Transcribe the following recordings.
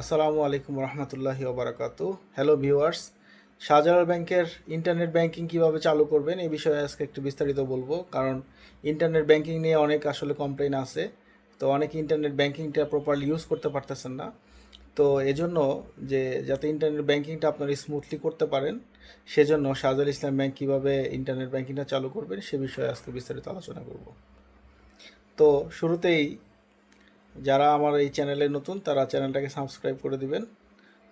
আসসালামু আলাইকুম রহমতুল্লাহি ওবরাকাত হ্যালো ভিউয়ার্স শাহজালাল ব্যাংকের ইন্টারনেট ব্যাংকিং কীভাবে চালু করবেন এই বিষয়ে আজকে একটু বিস্তারিত বলব, কারণ ইন্টারনেট ব্যাংকিং নিয়ে অনেক আসলে কমপ্লেন আছে। তো অনেকে ইন্টারনেট ব্যাংকিংটা প্রপারলি ইউজ করতে পারতেছেন না। তো এজন্য যে যাতে ইন্টারনেট ব্যাংকিংটা আপনারা স্মুথলি করতে পারেন, সেজন্য শাহজাল ইসলাম ব্যাংক কীভাবে ইন্টারনেট ব্যাংকিংটা চালু করবেন সে বিষয়ে আজকে বিস্তারিত আলোচনা করব। তো শুরুতেই যারা আমার এই চ্যানেলে নতুন, তারা চ্যানেলটাকে সাবস্ক্রাইব করে দিবেন।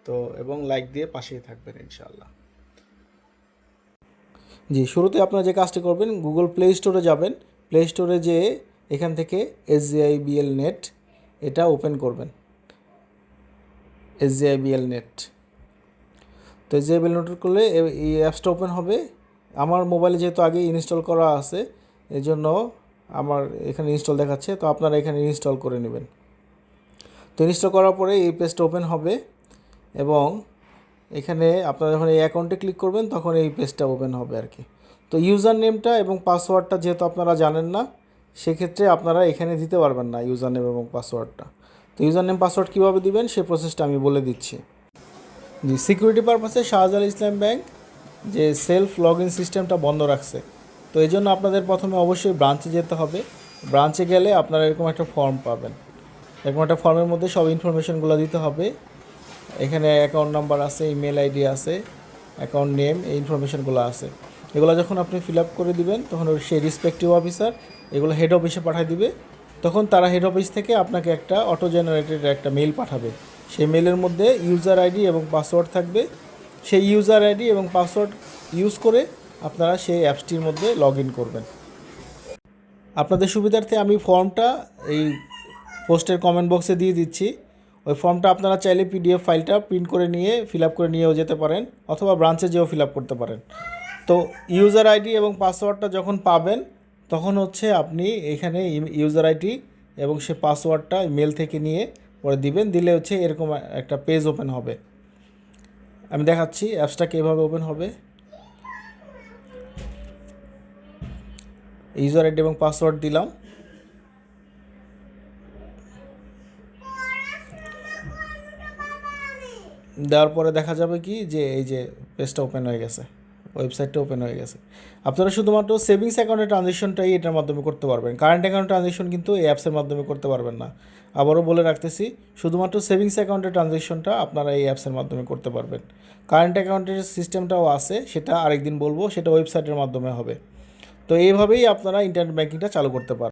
তো, এবং লাইক দিয়ে পাশেই থাকবেন, ইনশাআল্লাহ। জি, শুরুতে আপনারা যে কাজটি করবেন গুগল প্লে স্টোরে যাবেন। প্লে স্টোরে যে এখান থেকে এস বিএল নেট এটা ওপেন করবেন। এস বিএল নেট তো এস বিএল নেট করলে এই অ্যাপসটা ওপেন হবে। আমার মোবাইলে যেহেতু আগে ইনস্টল করা আছে এই জন্য আমার এখানে ইনস্টল দেখাচ্ছে, তো আপনারা এখানে ইনস্টল করে নেবেন। তো ইনস্টল করার পরে এই পেজটা ওপেন হবে এবং এখানে আপনারা যখন এই অ্যাকাউন্টে ক্লিক করবেন, তখন এই পেজটা ওপেন হবে আর কি। তো ইউজার নেমটা এবং পাসওয়ার্ডটা যেহেতু আপনারা জানেন না, সেক্ষেত্রে আপনারা এখানে দিতে পারবেন না ইউজার নেম এবং পাসওয়ার্ডটা তো ইউজার নেম পাসওয়ার্ড কীভাবে দিবেন সেই প্রসেসটা আমি বলে দিচ্ছি। জি সিকিউরিটি পারপাসে শাহজাল ইসলাম ব্যাংক যে সেলফ লগ ইন সিস্টেমটা বন্ধ রাখছে তো এই জন্য আপনাদের প্রথমে অবশ্যই ব্রাঞ্চে যেতে হবে। ব্রাঞ্চে গেলে আপনারা এরকম একটা ফর্ম পাবেন। এরকম একটা ফর্মের মধ্যে সব ইনফরমেশনগুলো দিতে হবে। এখানে অ্যাকাউন্ট নাম্বার আছে ইমেল আইডি আছে অ্যাকাউন্ট নেম এই ইনফরমেশনগুলো আছে। এগুলো যখন আপনি ফিল আপ করে দিবেন, তখন সেই রেসপেক্টিভ অফিসার এগুলো হেড অফিসে পাঠিয়ে দিবে। তখন তারা হেড অফিস থেকে আপনাকে একটা অটো জেনারেটেড একটা মেল পাঠাবে। সেই মেলের মধ্যে ইউজার আইডি এবং পাসওয়ার্ড থাকবে। সেই ইউজার আইডি এবং পাসওয়ার্ড ইউজ করে আপনারা সেই অ্যাপসটির মধ্যে লগ করবেন। আপনাদের সুবিধার্থে আমি ফর্মটা এই পোস্টের কমেন্ট বক্সে দিয়ে দিচ্ছি। ওই ফর্মটা আপনারা চাইলে পিডিএফ ফাইলটা প্রিন্ট করে নিয়ে ফিল করে নিয়েও যেতে পারেন, অথবা ব্রাঞ্চে যেও ফিল করতে পারেন। তো ইউজার আইডি এবং পাসওয়ার্ডটা যখন পাবেন, তখন হচ্ছে আপনি এখানে ইউজার আইডি এবং সে পাসওয়ার্ডটা মেল থেকে নিয়ে পরে দিবেন, দিলে হচ্ছে এরকম একটা পেজ ওপেন হবে। আমি দেখাচ্ছি অ্যাপসটা কীভাবে ওপেন হবে। ইউজার আইডি এবং পাসওয়ার্ড দিলাম। দেওয়ার পরে দেখা যাবে কি যে এই যে পেজটা ওপেন হয়ে গেছে ওয়েবসাইটটা ওপেন হয়ে গেছে। আপনারা শুধুমাত্র সেভিংস অ্যাকাউন্টের ট্রানজেকশনটাই এটার মাধ্যমে করতে পারবেন। কারেন্ট অ্যাকাউন্ট ট্রানজেকশন কিন্তু এই অ্যাপসের মাধ্যমে করতে পারবেন না। আবারও বলে রাখতেছি, শুধুমাত্র সেভিংস অ্যাকাউন্টের ট্রানজেকশনটা আপনারা এই অ্যাপসের মাধ্যমে করতে পারবেন। কারেন্ট অ্যাকাউন্টের সিস্টেমটাও আছে, সেটা আরেকদিন বলব, সেটা ওয়েবসাইটের মাধ্যমে হবে। তো এইভাবেই আপনারা ইন্টারনেট ব্যাঙ্কিংটা চালু করতে পারেন